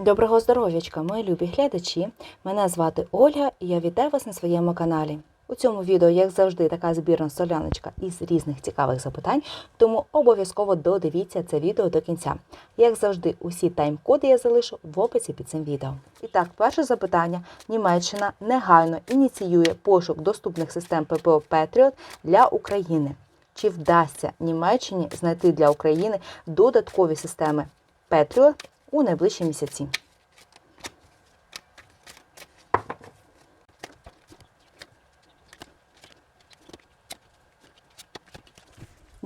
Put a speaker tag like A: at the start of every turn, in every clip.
A: Доброго здоров'ячка, мої любі глядачі. Мене звати Ольга і я вітаю вас на своєму каналі. У цьому відео, як завжди, така збірна соляночка із різних цікавих запитань, тому обов'язково додивіться це відео до кінця. Як завжди, усі тайм-коди я залишу в описі під цим відео. І так, перше запитання. Німеччина негайно ініціює пошук доступних систем ППО Patriot для України. Чи вдасться Німеччині знайти для України додаткові системи Patriot у найближчі місяці?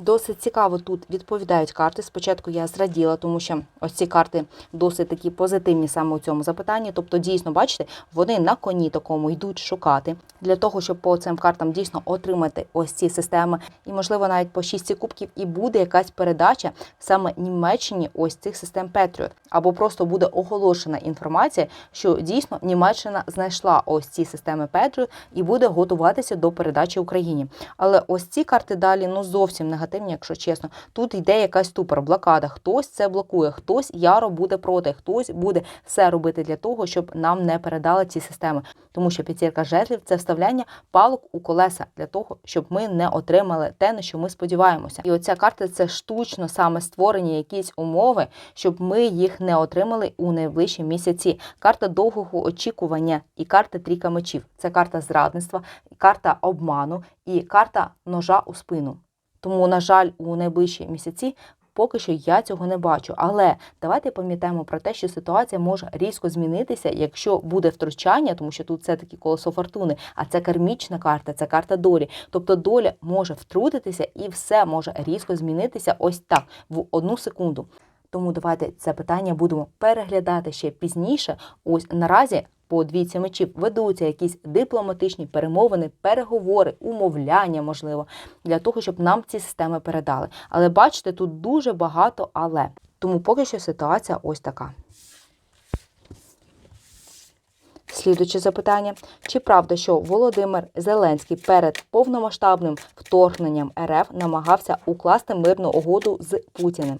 A: Досить цікаво тут відповідають карти. Спочатку я зраділа, тому що ось ці карти досить такі позитивні саме у цьому запитанні. Тобто, дійсно, бачите, вони на коні такому йдуть шукати для того, щоб по цим картам дійсно отримати ось ці системи, і можливо навіть по шістці кубків і буде якась передача саме Німеччині ось цих систем Patriot. або просто буде оголошена інформація, що дійсно Німеччина знайшла ось ці системи Patriot і буде готуватися до передачі Україні. Але ось ці карти далі ну зовсім негативні, якщо чесно. Тут йде якась ступор, блокада. Хтось це блокує, хтось яро буде проти, хтось буде все робити для того, щоб нам не передали ці системи. Тому що п'ятірка жертв це вставляння палок у колеса для того, щоб ми не отримали те, на що ми сподіваємося. І оця карта це штучно саме створені якісь умови, щоб ми їх не отримали у найближчі місяці. Карта довгого очікування і карта трійка мечів. Це карта зрадництва, карта обману і карта ножа у спину. Тому, на жаль, у найближчі місяці поки що я цього не бачу. Але давайте пам'ятаємо про те, що ситуація може різко змінитися, якщо буде втручання, тому що тут все таки колесо фортуни, а це кармічна карта, це карта долі. Тобто доля може втрутитися і все може різко змінитися ось так в одну секунду. Тому давайте це питання будемо переглядати ще пізніше. Ось наразі по двійці мечів ведуться якісь дипломатичні перемовини, переговори, умовляння, можливо, для того, щоб нам ці системи передали. Але бачите, тут дуже багато але. Тому поки що ситуація ось така. Слідуюче запитання: чи правда, що Володимир Зеленський перед повномасштабним вторгненням РФ намагався укласти мирну угоду з Путіним?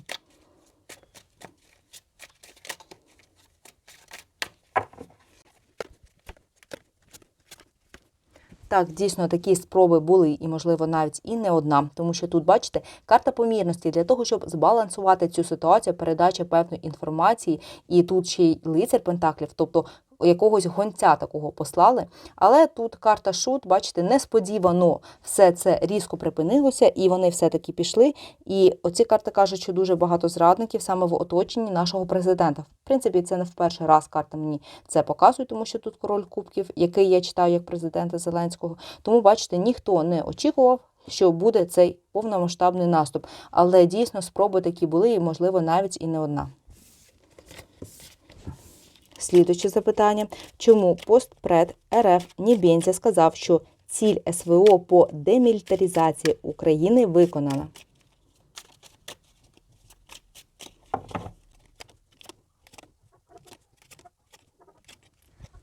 A: Так, дійсно такі спроби були, і, можливо, навіть і не одна, тому що тут, бачите, карта помірності. Для того, щоб збалансувати цю ситуацію, передача певної інформації, і тут ще й лицар Пентаклів, тобто якогось гонця такого послали. Але тут карта шут, бачите, несподівано все це різко припинилося, і вони все-таки пішли. І оці карти кажуть, що дуже багато зрадників саме в оточенні нашого президента. В принципі, це не в перший раз карта мені це показує, тому що тут король кубків, який я читаю як президента Зеленського. Тому, бачите, ніхто не очікував. Що буде цей повномасштабний наступ, але дійсно спроби такі були, і можливо навіть і не одна. Слідуюче запитання: чому постпред РФ Нібенця сказав, що ціль СВО по демілітаризації України виконана?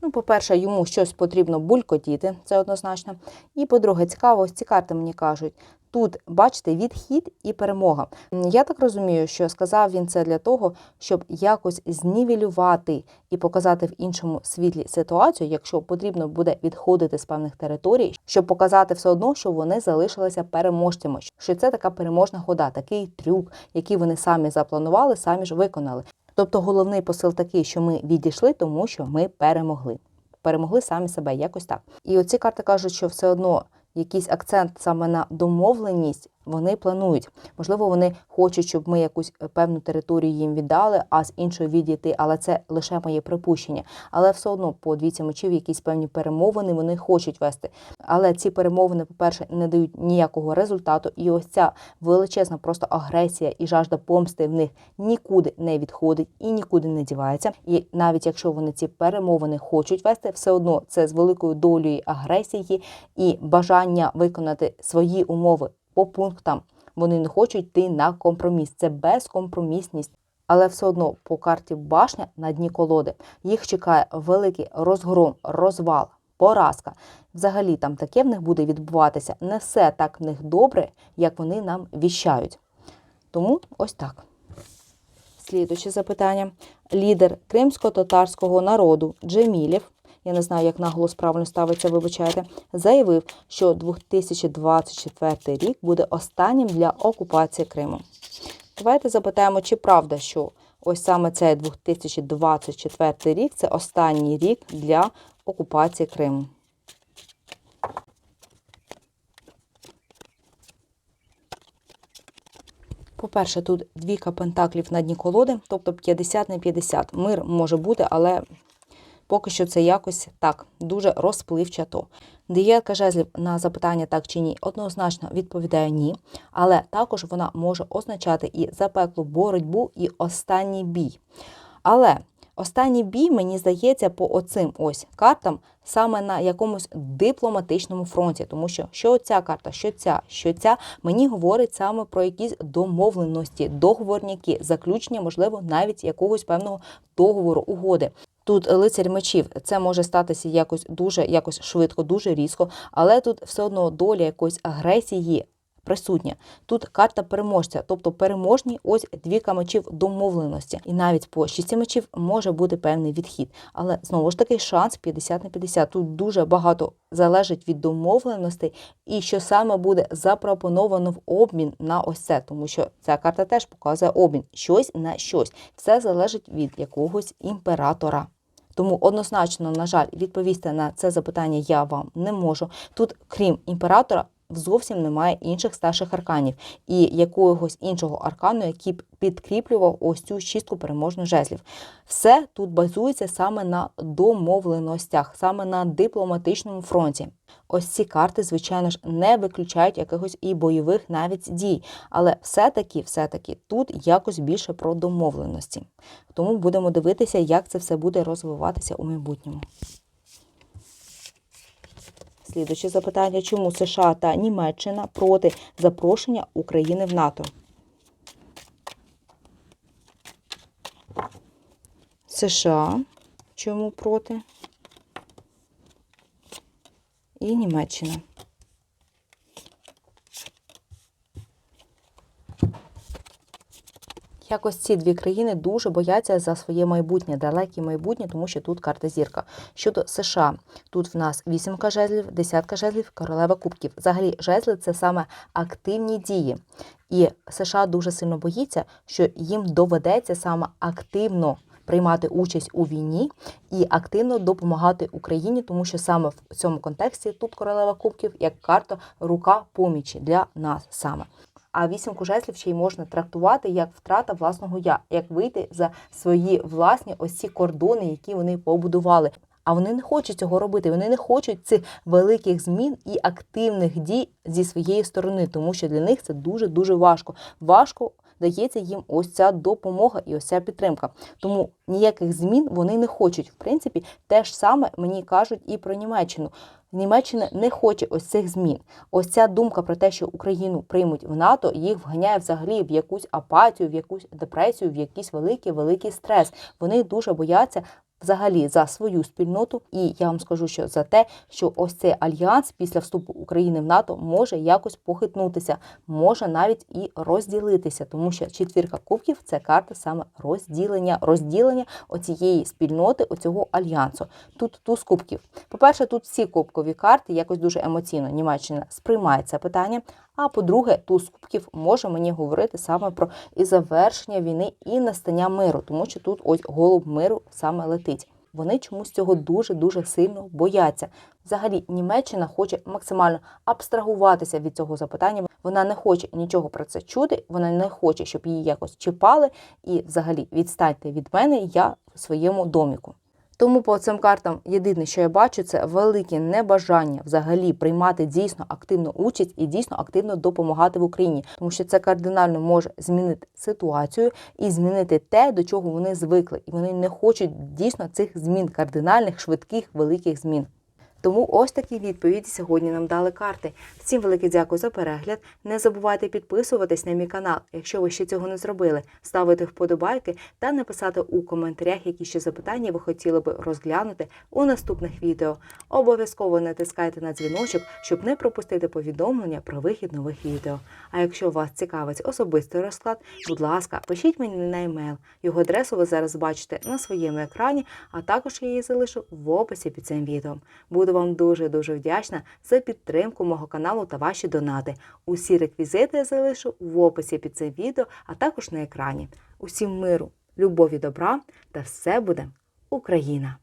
A: Ну, по-перше, йому щось потрібно булькотіти, це однозначно. І по-друге, цікаво, ось ці карти мені кажуть. Тут, бачите, відхід і перемога. Я так розумію, що сказав він це для того, щоб якось знівелювати і показати в іншому світлі ситуацію, якщо потрібно буде відходити з певних територій, щоб показати все одно, що вони залишилися переможцями. Що це така переможна хода, такий трюк, який вони самі запланували, самі ж виконали. Тобто головний посил такий, що ми відійшли, тому що ми перемогли. Перемогли самі себе якось так. І оці карти кажуть, що все одно якийсь акцент саме на домовленість вони планують. Можливо, вони хочуть, щоб ми якусь е, певну територію їм віддали, а з іншої відійти, але це лише моє припущення. Але все одно по двійці мечів якісь певні перемовини вони хочуть вести. Але ці перемовини, по-перше, не дають ніякого результату. І ось ця величезна просто агресія і жажда помсти в них нікуди не відходить і нікуди не дівається. І навіть якщо вони ці перемовини хочуть вести, все одно це з великою долею агресії і бажання виконати свої умови по пунктам. Вони не хочуть йти на компроміс. Це безкомпромісність. Але все одно по карті башня на дні колоди їх чекає великий розгром, розвал, поразка. Взагалі там таке в них буде відбуватися. Не все так в них добре, як вони нам віщають. Тому ось так. Слідуюче запитання. лідер кримсько-татарського народу Джемілєв, я не знаю, як наголос правильно ставиться, вибачайте, заявив, що 2024 рік буде останнім для окупації Криму. Давайте запитаємо, чи правда, що ось саме цей 2024 рік це останній рік для окупації Криму. По-перше, тут двійка пентаклів на дні колоди, тобто 50 на 50. Мир може бути, але поки що це якось так, дуже розпливчато. Дев'ятка жезлів на запитання так чи ні однозначно відповідає ні, але також вона може означати і запеклу боротьбу, і останній бій. Але останній бій, мені здається, по оцим ось картам саме на якомусь дипломатичному фронті, тому що що ця карта, що ця, що ця, мені говорить саме про якісь домовленості, договорняки, заключення, можливо, навіть якогось певного договору, угоди. Тут лицарь мечів це може статися якось дуже якось швидко, дуже різко, але тут все одно доля якоїсь агресії присутня. Тут карта переможця, тобто переможні ось двіка мечів домовленості. І навіть по шісті мечів може бути певний відхід. Але знову ж таки шанс 50 на 50. Тут дуже багато залежить від домовленостей і що саме буде запропоновано в обмін на ось це, тому що ця карта теж показує обмін щось на щось. Це залежить від якогось імператора. Тому однозначно, на жаль, відповісти на це запитання я вам не можу. Тут, крім імператора, зовсім немає інших старших арканів і якогось іншого аркану, який б підкріплював ось цю шістку переможних жезлів. Все тут базується саме на домовленостях, саме на дипломатичному фронті. Ось ці карти, звичайно ж, не виключають якихось і бойових навіть дій, але все-таки, все-таки тут якось більше про домовленості. Тому будемо дивитися, як це все буде розвиватися у майбутньому. Слідуюче запитання, чому США та Німеччина проти запрошення України в НАТО? США чому проти? І Німеччина. Якось ці дві країни дуже бояться за своє майбутнє, далеке майбутнє, тому що тут карта зірка. Щодо США, тут в нас вісімка жезлів, десятка жезлів, королева кубків. Взагалі, жезли це саме активні дії. І США дуже сильно боїться, що їм доведеться саме активно приймати участь у війні і активно допомагати Україні, тому що саме в цьому контексті тут королева кубків як карта рука помічі для нас саме. А вісімку жезлів ще й можна трактувати як втрата власного я, як вийти за свої власні ось ці кордони, які вони побудували. А вони не хочуть цього робити. Вони не хочуть цих великих змін і активних дій зі своєї сторони, тому що для них це дуже дуже важко. Важко дається їм ось ця допомога і ось ця підтримка. Тому ніяких змін вони не хочуть. В принципі, те ж саме мені кажуть і про Німеччину. Німеччина не хоче ось цих змін. Ось ця думка про те, що Україну приймуть в НАТО, їх вганяє взагалі в якусь апатію, в якусь депресію, в якийсь великий великий стрес. Вони дуже бояться. Взагалі за свою спільноту, і я вам скажу, що за те, що ось цей альянс після вступу України в НАТО може якось похитнутися, може навіть і розділитися, тому що четвірка кубків це карта саме розділення, розділення оцієї спільноти, оцього альянсу. Тут туз кубків. По-перше, тут всі кубкові карти якось дуже емоційно Німеччина сприймає це питання. А по-друге, туз кубків може мені говорити саме про і завершення війни, і настання миру, тому що тут ось голуб миру саме летить. Вони чомусь цього дуже дуже сильно бояться. Взагалі, Німеччина хоче максимально абстрагуватися від цього запитання. Вона не хоче нічого про це чути, вона не хоче, щоб її якось чіпали. І, взагалі, відстаньте від мене, я в своєму доміку. Тому по цим картам єдине, що я бачу, це велике небажання взагалі приймати дійсно активну участь і дійсно активно допомагати в Україні, тому що це кардинально може змінити ситуацію і змінити те, до чого вони звикли, і вони не хочуть дійсно цих змін, кардинальних, швидких, великих змін. Тому ось такі відповіді сьогодні нам дали карти. Всім велике дякую за перегляд. Не забувайте підписуватись на мій канал, якщо ви ще цього не зробили, ставити вподобайки та написати у коментарях, які ще запитання ви хотіли би розглянути у наступних відео. Обов'язково натискайте на дзвіночок, щоб не пропустити повідомлення про вихід нових відео. А якщо вас цікавить особистий розклад, будь ласка, пишіть мені на емейл. Його адресу ви зараз бачите на своєму екрані, а також я її залишу в описі під цим відео. Буду вам дуже дуже вдячна за підтримку мого каналу та ваші донати. Усі реквізити я залишу в описі під цим відео, а також на екрані. Усім миру, любові, добра та все буде Україна!